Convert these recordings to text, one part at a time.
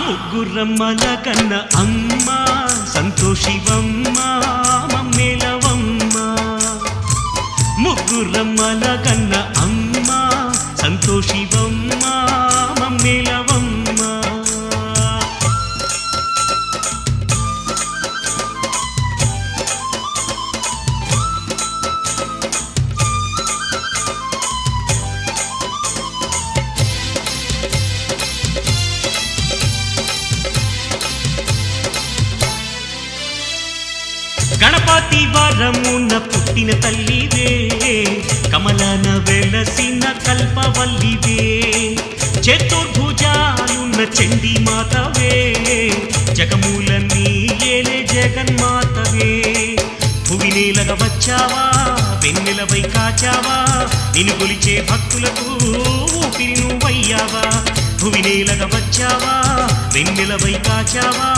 ముగ్గురమ్మల కన్న అమ్మ సంతోషివమ్మ మమ్మేలవమ్మ. ముగ్గురమ్మల కన్న అమ్మ సంతోషివమ్మ మమ్మేలవమ్మ. గణపతి వరమున పుట్టిన తల్లివే. కమలన వెలసిన కల్పవల్లివే. చతుర్భుజాలున్న చండి మాతవే జగమూలన్నీ ఏలే జగన్మాతవే. భువి నేలగ వచ్చావా వెన్నెలవై కాచావా? నిన్ను కొలిచే భక్తులకు ఊపిరి నువ్వయ్యావా? భువి నేలగ వచ్చావా వెన్నెలవై కాచావా?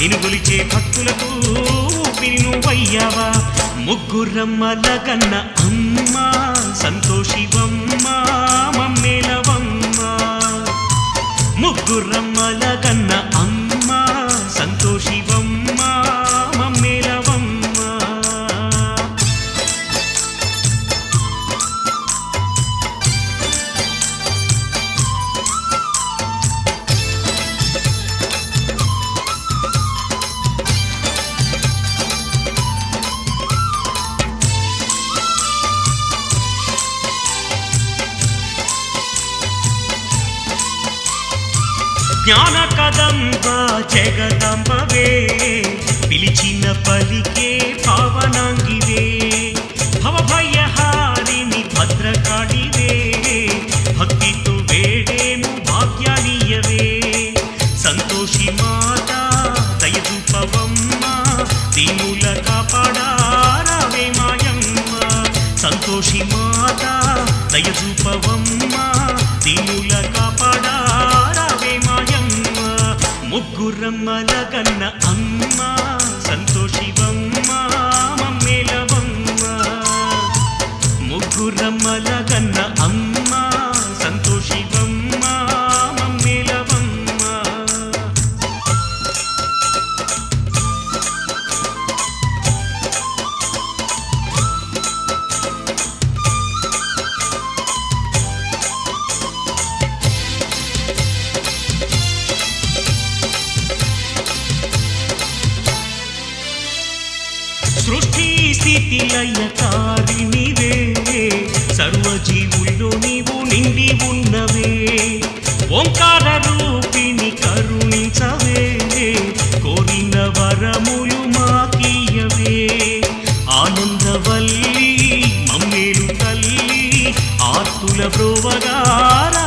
నిన్ను కొలిచే భక్తులకు ఊపిరి నువ్వయ్యావా ముగ్గురమ్మల కన్న అమ్మా. జ్ఞాన కదంబ జగదంబవే పిలిచిన పలికే పావనాంగివే. భవభయహారిని భద్రకాళివే భక్తితో వేడేము భాగ్యాలీయవే సంతోషి మాత దయదూపవమ్మ దీనుల కాపాడారవే మాయమ్మ. సంతోషి మాత దయదూపవమ్మ. ముగ్గురమ్మల కన్న అమ్మ సంతోషివమ్మ మమ్మేలవమ్మ. ముగ్గురమ్మల కన్న అమ్మ సంతోషివమ్మ. సృష్టి స్థితి లయకారినివే సర్వజీవుల్లో నీవు నిండి ఉన్నవే. ఓంకార రూపిణి కరుణించవే. కోరిన వరములు మాకీయవే. ఆనందవల్లి మమ్మేలు తల్లి ఆత్తుల బ్రోవగారా